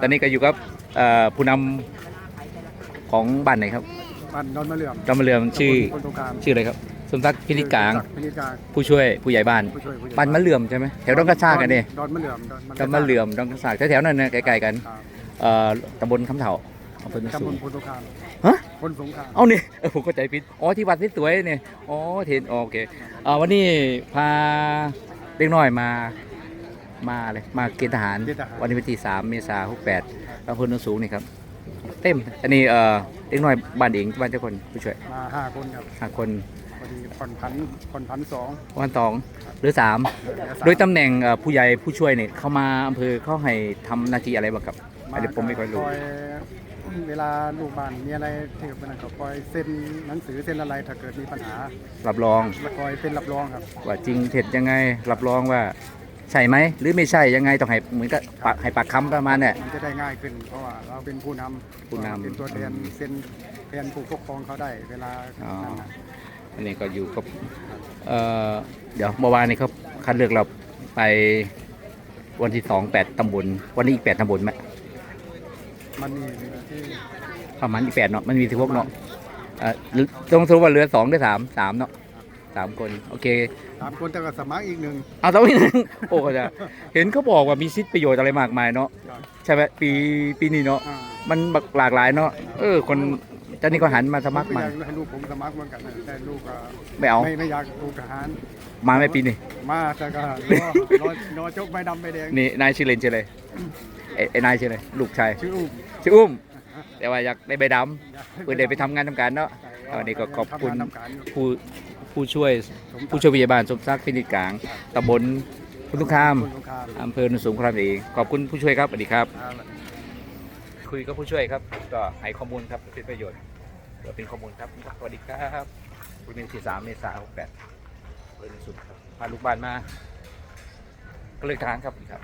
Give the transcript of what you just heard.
ตอนนี้ก็อยู่กับเอ่อผู้นำของบ้านไหนครับบ้านดอนมะเหลื่อมจำมาเรืองชื่อคนตรงกลางชื่ออะไรครับ สมศักดิ์พินิจกลาง พินิจกลางผู้ช่วยผู้ใหญ่บ้าน ผู้ช่วยผู้ใหญ่บ้านมะเหลื่อมใช่ไหมแถวดอนกระชากกันเนี่ยดอนมะเหลื่อมจำมะเหลื่อมดอนกระชากแถวๆนั้นนะใกล้ๆกันครับเอ่อตำบลคำเถาอำเภอโนนตำสูบงลพลสงครามฮะพลสงครามเอาเนี่ยเออผมเข้าใจผิด อ๋อที่วัดสวยๆเนี่ย อ๋อเห็นอ๋อโอเคเอ่อวันนี้พาเด็กน้อยมา มาเลยมาเกณฑ์ทหาร เกณฑ์ทหาร วันนี้วันที่3เมษายน68อำเภอโนนสูงนี่ครับ เต็ม อันนี้เอ่อเด็กน้อยบ้านเองบ้านเจ้าคนผู้ช่วยมาห้าคนครับห้าคนพอดีผ่อนพันผ่อนพันสองวันสองหรือสามเหลือสามโดยตำแหน่งเอ่อผู้ใหญ่ผู้ช่วยเนี่ยเข้ามาอำเภอเขาให้ทำหน้าที่อะไรบ้างครับอันนี้ผมไม่ค่อยรู้คเวลาลูกบ้านมีอะไรที่มันก็คอยเซ็นหนังสือเซ็นอะไรถ้าเกิดมีปัญหารับรอง แล้วคอยเป็นรับรองครับว่าจริงเท็จยังไงรับรองว่า ใช่ไหมหรือไม่ใช่ยังไงต้องให้เหมือนกับปากให้ปากคำประมาณเนี่ย มันจะได้ง่ายขึ้น เพราะว่าเราเป็นผู้นำผู้นำ เป็นตัวแทนเซ็นแทนผู้ปกครองเขาได้เวลาอ๋อนั้นน่ะอันนี้ก็อยู่กับเอ่อเดี๋ยวเมื่อวานนี้เขาคัดเลือกเราไปวันที่สองแปดตำบลวันนี้อีกแปดตำบลไหมมันมีที่ประมาณอีกแปดเนาะมันมีสิบหกเนาะเอ่อหรือต้องสรุปว่าเหลือสองหรือสามสามเนาะ สามคนโอเคสามคนแต่ก็สมัครอีกหนึ่งเอาตัวนี้นึงโอ้ก็จะเห็นเขาบอกว่ามีสิทธิประโยชน์อะไรมากมายเนาะครับใช่ไหมปีปีนี้เนาะอ่ามันบักหลากหลายเนาะเออคนเจ้านี่ก็หันมาสมัครผมาอยากให้ลูกผมสมัครเหมือนกันนะแต่ลูกก็ไม่เอาไม่ไม่อยากลูกทหารมาไม่ปีนี้มาแต่ก็รอรอรอจกใบดำใบแดงนี่นายชื่อเล่นชื่ออะไรไอ้ไอ้นายชื่ออะไรลูกชายชื่ออุ้มชื่ออุ้มแต่ว่าอยากได้ใบดำเพื่อได้ไปทำงานทำการเนาะวันนี้ก็ขอบคุณทำงานทำการอยู่ผู้ ผู้ช่วยสมศักดิ์ผู้ช่วยพยาบาลสมศักดิ์พินิจกลางตำบลพุทธุคามคนสงครามอำเภอโนนสูงครามเองขอบคุณผู้ช่วยครับสวัสดีครับอ่าคุยกับผู้ช่วยครับ ก็ให้ข้อมูลครับเป็นประโยชน์เพื่อเป็นข้อมูลครับสวัสดีครับวันนี้ที่สามเมษายนหกแปดเปิดสุดครับพาลูกบ้านมาก็เลยทางครับสวัสดีครับ